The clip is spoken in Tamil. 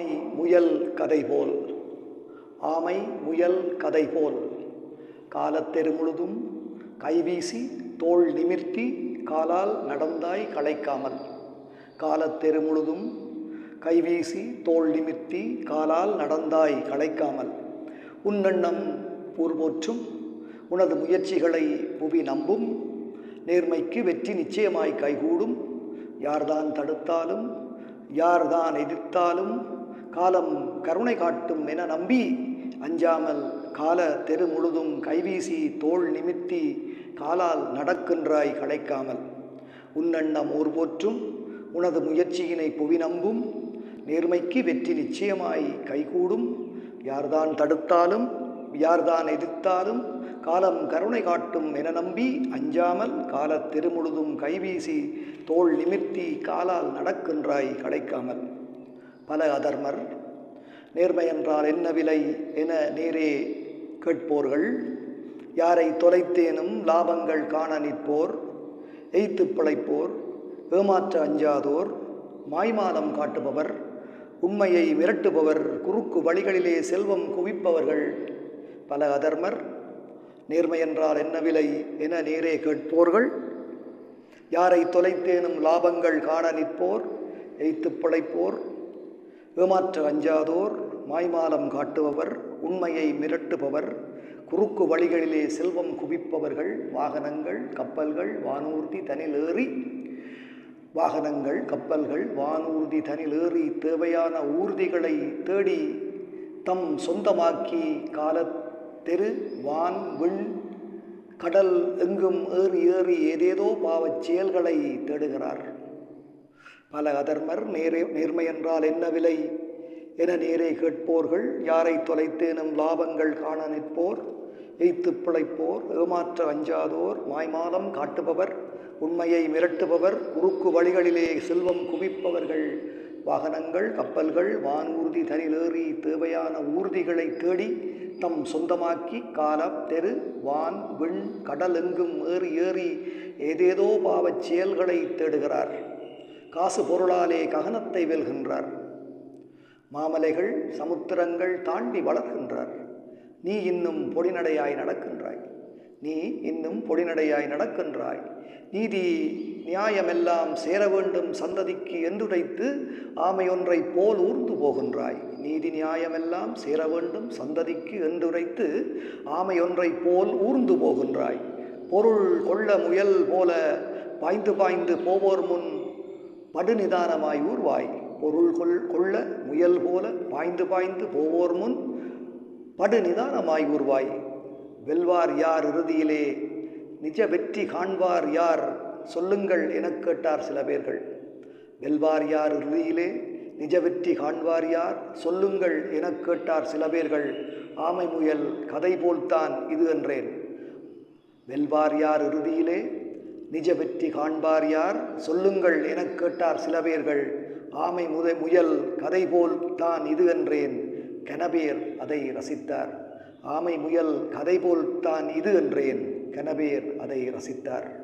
ஆமை முயல் கதை போல். ஆமை முயல் கதை போல். காலத்தெரு முழுதும் கைவீசி தோள் நிமிர்த்தி காலால் நடந்தாய் களைக்காமல். காலத்தெரு முழுதும் கைவீசி தோள் நிமிர்த்தி காலால் நடந்தாய் களைக்காமல். உன்னெண்ணம் பூர்வோற்றும் உனது முயற்சிகளை புவி நம்பும் நேர்மைக்கு வெற்றி நிச்சயமாய் கைகூடும். யார்தான் தடுத்தாலும் யார்தான் எதிர்த்தாலும் காலம் கருணை காட்டும் என நம்பி அஞ்சாமல் கால தெரு முழுதும் கைவீசி தோள் நிமித்தி காலால் நடக்கின்றாய் களைக்காமல். உன்னெண்ணம் ஊர் போற்றும் உனது முயற்சியினை புவி நம்பும் நேர்மைக்கு வெற்றி நிச்சயமாய் கைகூடும். யார்தான் தடுத்தாலும் யார்தான் எதிர்த்தாலும் காலம் கருணை காட்டும் என நம்பி அஞ்சாமல் காலத் திருமுழுதும் கைவீசி தோள் நிமிர்த்தி காலால் நடக்கின்றாய் களைக்காமல். பல அதர்மர். நேர்மை என்றால் என்ன விலை என நேரே கேட்போர்கள். யாரை தொலைத்தேனும் லாபங்கள் காண நிற்போர். எய்த்து பிழைப்போர் ஏமாற்ற அஞ்சாதோர். மாய்மாலம் காட்டுபவர் உண்மையை மிரட்டுபவர் குறுக்கு வழிகளிலே செல்வம் குவிப்பவர்கள் பல அதர்மர். நேர்மை என்றால் என்ன விலை என நேரே கேட்போர்கள். யாரை தொலைத்தேனும் லாபங்கள் காண நிற்போர். எய்த்து பிழைப்போர் ஏமாற்ற அஞ்சாதோர் மாய்மாலம் காட்டுபவர் உண்மையை மிரட்டுபவர் குறுக்கு வழிகளிலே செல்வம் குவிப்பவர்கள் வாகனங்கள் கப்பல்கள் வானூர்தி தனிலேறி வாகனங்கள் கப்பல்கள் வானூர்தி தனிலேறி தேவையான ஊர்திகளை தேடி தம் சொந்தமாக்கி காலத்தெரு வான் விண் கடல் எங்கும் ஏறி ஏறி ஏதேதோ பாவச் செயல்களை தேடுகிறார். பல அதர்மர் நேரே நேர்மை என்றால் என்ன விலை? என நேரே கேட்போர்கள் யாரை தொலைத்தேனும் லாபங்கள் காண நிற்போர்? எய்த்து பிழைப்போர் ஏமாற்ற அஞ்சாதோர் மாய்மாலம் காட்டுபவர் உண்மையை மிரட்டுபவர் குறுக்கு வழிகளிலே செல்வம் குவிப்பவர்கள். வாகனங்கள் கப்பல்கள் வானூர்தி தனிலேறி தேவையான ஊர்திகளை தேடி தம் சொந்தமாக்கி காலம் தெரு வான் விண் கடல் எங்கும் ஏறி ஏறி ஏதேதோ பாவச் செயல்களை தேடுகிறார் காசு பொருளாலே ககனத்தை வெல்கின்றார். மாமலைகள் சமுத்திரங்கள் தாண்டி வளர்கின்றார். நீ இன்னும் பொடிநடையாய் நடக்கின்றாய். நீ இன்னும் பொடிநடையாய் நடக்கின்றாய். நீதி நியாயமெல்லாம் சேர வேண்டும் சந்ததிக்கு என்றுரைத்து ஆமையொன்றை போல் ஊர்ந்து போகின்றாய். நீதி நியாயமெல்லாம் சேர வேண்டும் சந்ததிக்கு என்றுரைத்து ஆமையொன்றை போல் ஊர்ந்து போகின்றாய். பொருள் கொள்ள முயல் போல பாய்ந்து பாய்ந்து போவோர் முன் படுநிதானமாய் ஊர்வாய். பொருள் கொள் கொள்ள முயல் போல பாய்ந்து பாய்ந்து போவோர் முன் படுநிதானமாய் ஊர்வாய். வெல்வார் யார் இறுதியிலே? நிஜ வெற்றி காண்பார் யார்? சொல்லுங்கள் எனக் கேட்டார் சில பேர்கள். வெல்வார் யார் இறுதியிலே? நிஜ வெற்றி காண்பார் யார்? சொல்லுங்கள் எனக் கேட்டார் சில பேர்கள். ஆமை முயல் கதை போல்தான் இது என்றேன். வெல்வார் யார் இறுதியிலே? நிஜ வெற்றி காண்பார் யார்? சொல்லுங்கள் எனக் கேட்டார் சில பேர்கள். ஆமை முத முயல் கதை போல் தான் இது என்றேன். கனபேர் அதை ரசித்தார். ஆமை முயல் கதை போல் தான் இது என்றேன். கனபேர் அதை ரசித்தார்.